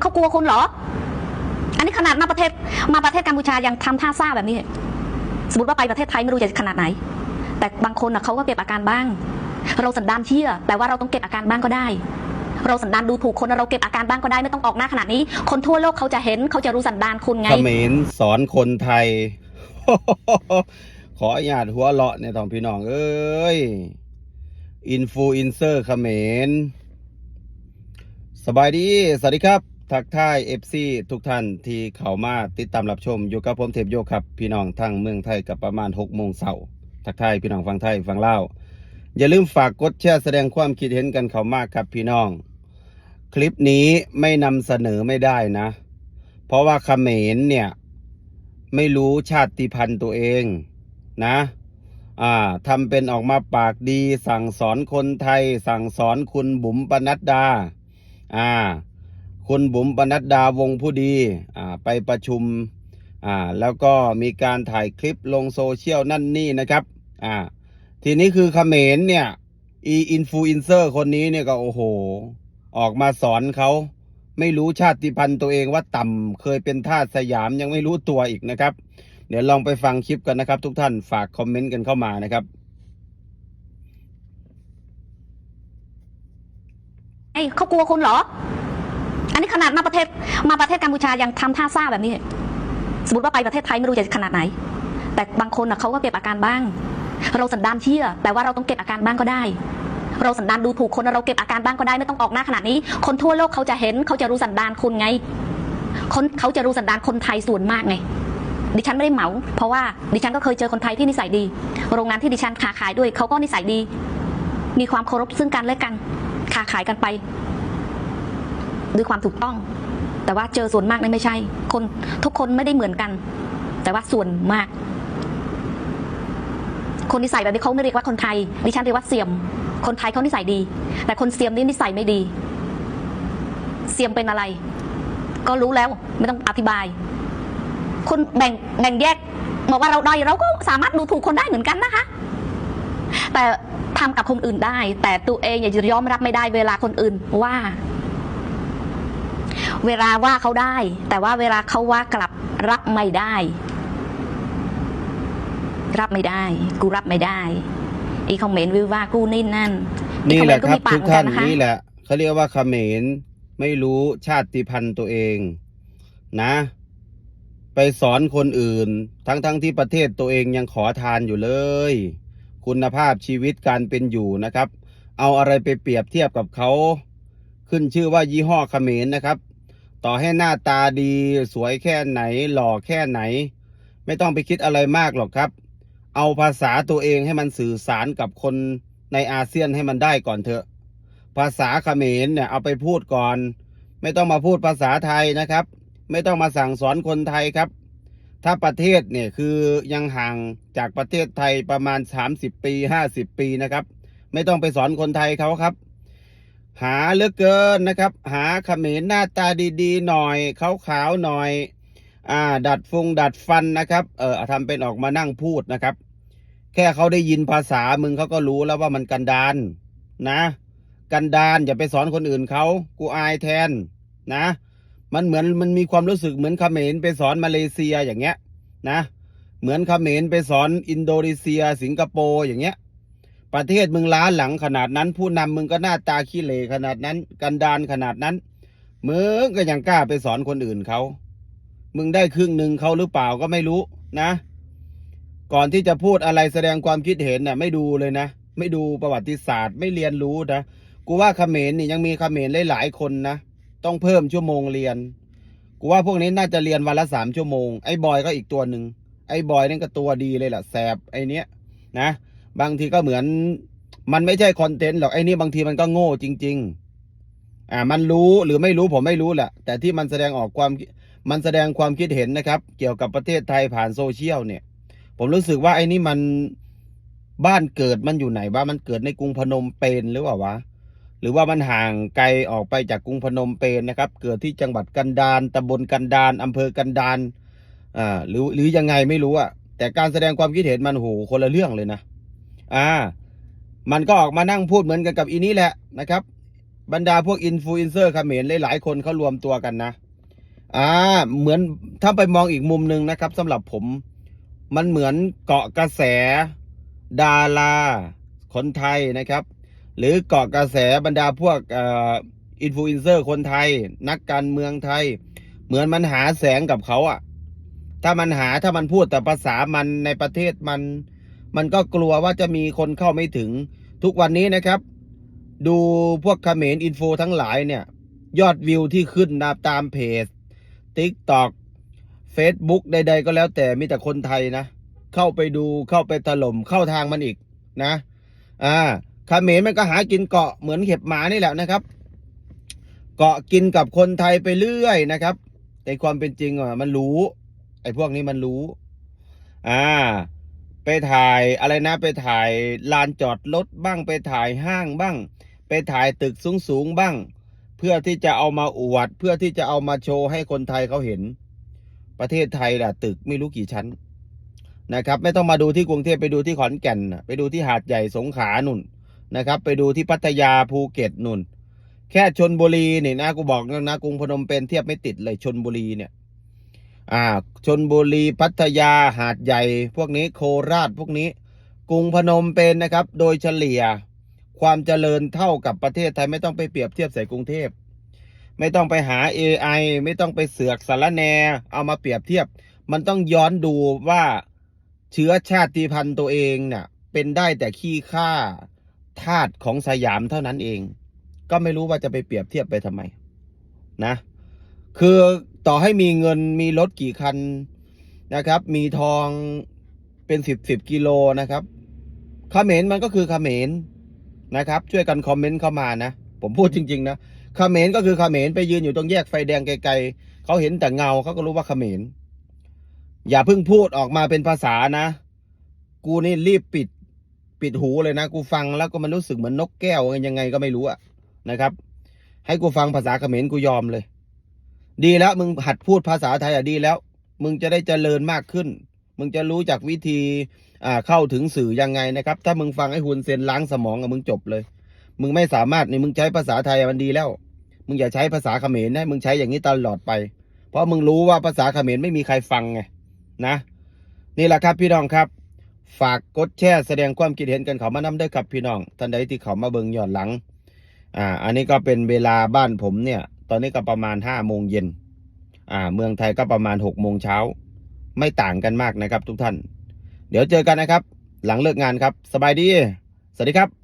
เขากลัวคุณเหรอ อันนี้ขนาดมาประเทศมาประเทศกัมพูชายังทำท่าซ่าแบบนี้ สมมติว่าไปประเทศไทยไม่รู้จะขนาดไหน แต่บางคนนะเขาก็เก็บอาการบ้าง เราสันดานเชี่ยแต่ว่าเราต้องเก็บอาการบ้างก็ได้ เราสันดานดูถูกคนเราเก็บอาการบ้างก็ได้ไม่ต้องออกหน้าขนาดนี้ คนทั่วโลกเขาจะเห็นเขาจะรู้สันดานคุณไงเขมรสอนคนไทย ขออนุญาตหัวเลาะในทองพี่น้องเอ้ยอินฟูอินเซอร์เขมรสบายดี สวัสดีครับ ทักทายเอฟซีทุกท่านที่เข้ามาติดตามรับชมอยู่กับผมเทพโยครับ พี่น้องทั้งเมืองไทยกับประมาณ6โมงเช้าทักทายพี่น้องฟังไทยฟังเล่าอย่าลืมฝากกดแชร์แสดงความคิดเห็นกันเข้ามากครับพี่น้อง คลิปนี้ไม่นำเสนอไม่ได้นะ เพราะว่าเขมรเนี่ย ไม่รู้ชาติพันธุ์ตัวเองนะอ่าทำเป็นออกมาปากดี สั่งสอนคนไทย สั่งสอนคุณบุ๋มปนัดดา อ่า คุณบุ๋มปนัดดาวงผู้ดีไปประชุมแล้วก็มีการถ่ายคลิปลงโซเชียลนั่นนี่นะครับทีนี้คือเขมรเนี่ยอีอินฟูอินเซอร์คนนี้เนี่ยก็โอ้โห ออกมาสอนเขาไม่รู้ชาติพันธุ์ตัวเองว่าต่ำเคยเป็นทาสสยามยังไม่รู้ตัวอีกนะครับ เดี๋ยวลองไปฟังคลิปกันนะครับ ทุกท่านฝากคอมเมนต์กันเข้ามานะครับไอ้เขากลัวคุณเหรอ อันนี้ขนาดมาประเทศมาประเทศกัมพูชายังทำท่าซ่าแบบนี้ สมมติว่าไปประเทศไทยไม่รู้จะขนาดไหน แต่บางคนนะเขาก็เก็บอาการบ้าง เราสันดานเชี่ยแต่ว่าเราต้องเก็บอาการบ้างก็ได้ เราสันดานดูถูกคนเราเก็บอาการบ้างก็ได้ไม่ต้องออกหน้าขนาดนี้ คนทั่วโลกเขาจะเห็นเขาจะรู้สันดานคุณไงคนเขาจะรู้สันดานคนไทยส่วนมากไงดิฉันไม่ได้เหมาเพราะว่าดิฉันก็เคยเจอคนไทยที่นิสัยดี โรงงานที่ดิฉันค้าขายด้วยเขาก็นิสัยดี มีความเคารพซึ่งกันและกันค้าขายกันไป ด้วยความถูกต้อง แต่ว่าเจอส่วนมากนี่ไม่ใช่ คนทุกคนไม่ได้เหมือนกัน แต่ว่าส่วนมาก คนนิสัยแบบนี้เขาไม่เรียกว่าคนไทยดิฉันเรียกว่าเสียม คนไทยเขานิสัยดี แต่คนเสียมนี่นิสัยไม่ดี เสียมเป็นอะไร ก็รู้แล้วไม่ต้องอธิบายคุณแบ่งแบ่งแยกบอกว่าเราด้เราก็สามารถดูถูกคนได้เหมือนกันนะคะ แต่ทำกับคนอื่นได้ แต่ตัวเองอย่าจะยอมรับไม่ได้เวลาคนอื่นว่า เวลาว่าเขาได้ แต่ว่าเวลาเขาว่ากลับรับไม่ได้ รับไม่ได้ กูรับไม่ได้ อีคอมเมนต์วิวว่ากูนี่นั่นอีนี่คอมแหเมละนต์ก็ครับมีปาทุกกเหมือนท่ากันนนะคะนี่แหละเขาเรียกว่าเขมรไม่รู้ชาติพันธุ์ตัวเอง นะ ไปสอนคนอื่น ทั้งๆทที่ประเทศตัวเองยังขอทานอยู่เลย คุณภาพชีวิตการเป็นอยู่นะครับ เอาอะไรไปเปรียบเทียบกับเขา ขึ้นชื่อว่ายี่ห้อเขมรนะครับ ต่อให้หน้าตาดีสวยแค่ไหน หล่อแค่ไหน ไม่ต้องไปคิดอะไรมากหรอกครับ เอาภาษาตัวเองให้มันสื่อสารกับคนในอาเซียนให้มันได้ก่อนเถอะ ภาษาเขมรเนี่ยเอาไปพูดก่อน ไม่ต้องมาพูดภาษาไทยนะครับ ไม่ต้องมาสั่งสอนคนไทยครับ ถ้าประเทศเนี่ยคือยังห่างจากประเทศไทยประมาณ 30 ปี 50 ปีนะครับ ไม่ต้องไปสอนคนไทยเขาครับ หาเหลือเกินนะครับ หาเขมรหน้าตาดีๆ หน่อยขาวๆหน่อย อ่า ดัดฟงดัดฟันนะครับเออทำเป็นออกมานั่งพูดนะครับ แค่เขาได้ยินภาษามึงเขาก็รู้แล้วว่ามันกันดานนะ กันดานอย่าไปสอนคนอื่นเขากูอายแทนนะ มันเหมือนมันมีความรู้สึกเหมือนเขมรไปสอนมาเลเซียอย่างเงี้ยนะ เหมือนเขมรไปสอนอินโดนีเซีย สิงคโปร์อย่างเงี้ย ประเทศมึงล้าหลังขนาดนั้น ผู้นำมึงก็หน้าตาขี้เหร่ขนาดนั้น กันดานขนาดนั้นมึงก็ยังกล้าไปสอนคนอื่นเขามึงได้ครึ่งหนึ่งเขาหรือเปล่าก็ไม่รู้นะ ก่อนที่จะพูดอะไรแสดงความคิดเห็นน่ะ ไม่ดูเลยนะ ไม่ดูประวัติศาสตร์ไม่เรียนรู้นะกูว่าเขมรนี่ยังมีเขมรหลายๆคนนะต้องเพิ่มชั่วโมงเรียน กูว่าพวกนี้น่าจะเรียนวันละสามชั่วโมงไอ้บอยก็อีกตัวหนึ่งไอ้บอยนั่นก็ตัวดีเลยล่ะแสบไอ้เนี้ยนะ บางทีก็เหมือน มันไม่ใช่คอนเทนต์หรอกไอ้นี่บางทีมันก็โง่จริง ๆ อ่า มันรู้หรือไม่รู้ผมไม่รู้แหละแต่ที่มันแสดงออกความมันแสดงความคิดเห็นนะครับ เกี่ยวกับประเทศไทยผ่านโซเชียลเนี่ย ผมรู้สึกว่าไอ้นี่มันบ้านเกิดมันอยู่ไหนว่ามันเกิดในกรุงพนมเปญหรือเปล่าวะหรือว่ามันห่างไกลออกไปจากกรุงพนมเปญนะครับ เกิดที่จังหวัดกันดารตำบลกันดารอำเภอกันดารอ่าหรือหรือยังไงไม่รู้อะแต่การแสดงความคิดเห็นมันโหคนละเรื่องเลยนะ อ่า มันก็ออกมานั่งพูดเหมือนกันกับอีนี้แหละนะครับ บรรดาพวกอินฟลูเอนเซอร์เขมรหลายๆคนเขารวมตัวกันนะ อ่า เหมือนถ้าไปมองอีกมุมหนึ่งนะครับสำหรับผม มันเหมือนเกาะกระแส ดาราคนไทยนะครับ หรือเกาะกระแสบรรดาพวกอ่ออินฟลูเอนเซอร์คนไทย นักการเมืองไทย เหมือนมันหาแสงกับเขาอะถ้ามันหาถ้ามันพูดแต่ภาษามันในประเทศมัน มันก็กลัวว่าจะมีคนเข้าไม่ถึง ทุกวันนี้นะครับ ดูพวกเขมรอินโฟทั้งหลายเนี่ย ยอดวิวที่ขึ้นนะตามเพจ TikTok Facebook ใด ๆ ก็แล้วแต่มีแต่คนไทยนะ เข้าไปดูเข้าไปถล่มเข้าทางมันอีกนะ อ่าเขมรมันก็หากินเกาะเหมือนเห็บหมานี่แหละนะครับ เกาะกินกับคนไทยไปเรื่อยนะครับในความเป็นจริงอะมันรู้ ไอ้พวกนี้มันรู้ อ่า ไปถ่ายอะไรนะไปถ่ายลานจอดรถบ้างไปถ่ายห้างบ้าง ไปถ่ายตึกสูงๆบ้าง เพื่อที่จะเอามาอวด เพื่อที่จะเอามาโชว์ให้คนไทยเขาเห็น ประเทศไทยล่ะ ตึกไม่รู้กี่ชั้นนะครับ ไม่ต้องมาดูที่กรุงเทพไปดูที่ขอนแก่นไปดูที่หาดใหญ่สงขลานุ่นนะครับ ไปดูที่พัทยาภูเก็ตนุ่นแค่ชนบุรีนี่นะกูบอกแล้วนะกรุงพนมเปญเทียบไม่ติดเลยชนบุรีเนี่ย อ่าชนบุรีพัทยาหาดใหญ่ พวกนี้โคราชพวกนี้ กรุงพนมเปญนนะครับ โดยเฉลี่ย ความเจริญเท่ากับประเทศไทยไม่ต้องไปเปรียบเทียบใส่กรุงเทพ ไม่ต้องไปหา AI ไม่ต้องไปเสือกสารแนเอามาเปรียบเทียบ มันต้องย้อนดูว่าเชื้อชาติพันธุ์ตัวเองเนี่ยเป็นได้แต่ขี้ข้าทาสของสยามเท่านั้นเอง ก็ไม่รู้ว่าจะไปเปรียบเทียบไปทำไม นะ คือ ต่อให้มีเงินมีรถกี่คันนะครับ มีทองเป็นสิบสิบกิโลนะครับเขมรมันก็คือเขมรนะครับ ช่วยกันคอมเมนต์เข้ามานะ ผมพูดจริง ๆ นะเขมรก็คือเขมรไปยืนอยู่ตรงแยกไฟแดงไกลๆเขาเห็นแต่เงาเขาก็รู้ว่าเขมรอย่าเพิ่งพูดออกมาเป็นภาษานะ กูนี่รีบปิดปิดหูเลยนะ กูฟังแล้วก็มันรู้สึกเหมือนนกแก้วยังไงก็ไม่รู้อะนะครับ ให้กูฟังภาษาเขมรกูยอมเลย ดีแล้วมึงหัดพูดภาษาไทยอะดีแล้ว มึงจะได้เจริญมากขึ้น มึงจะรู้จักวิธีอ่าเข้าถึงสื่อยังไงนะครับ ถ้ามึงฟังไอ้หุนเซนล้างสมองอะมึงจบเลย มึงไม่สามารถนี่มึงใช้ภาษาไทยมันดีแล้ว มึงอย่าใช้ภาษาเขมรนะมึงใช้อย่างนี้ตลอดไป เพราะมึงรู้ว่าภาษาเขมรไม่มีใครฟังไงนะนี่แหละครับพี่น้องครับ ฝากกดแชร์แสดงความคิดเห็นกันเขามานำด้ครับพี่น้องท่านใดที่เขามาเบิงย้อนหลังอ่าอันนี้ก็เป็นเวลาบ้านผมเนี่ย ตอนนี้ก็ประมาณห้าโมงเย็นอ่า เมืองไทยก็ประมาณหกโมงเช้า ไม่ต่างกันมากนะครับทุกท่าน เดี๋ยวเจอกันนะครับ หลังเลิกงานครับ สบายดี สวัสดีครับ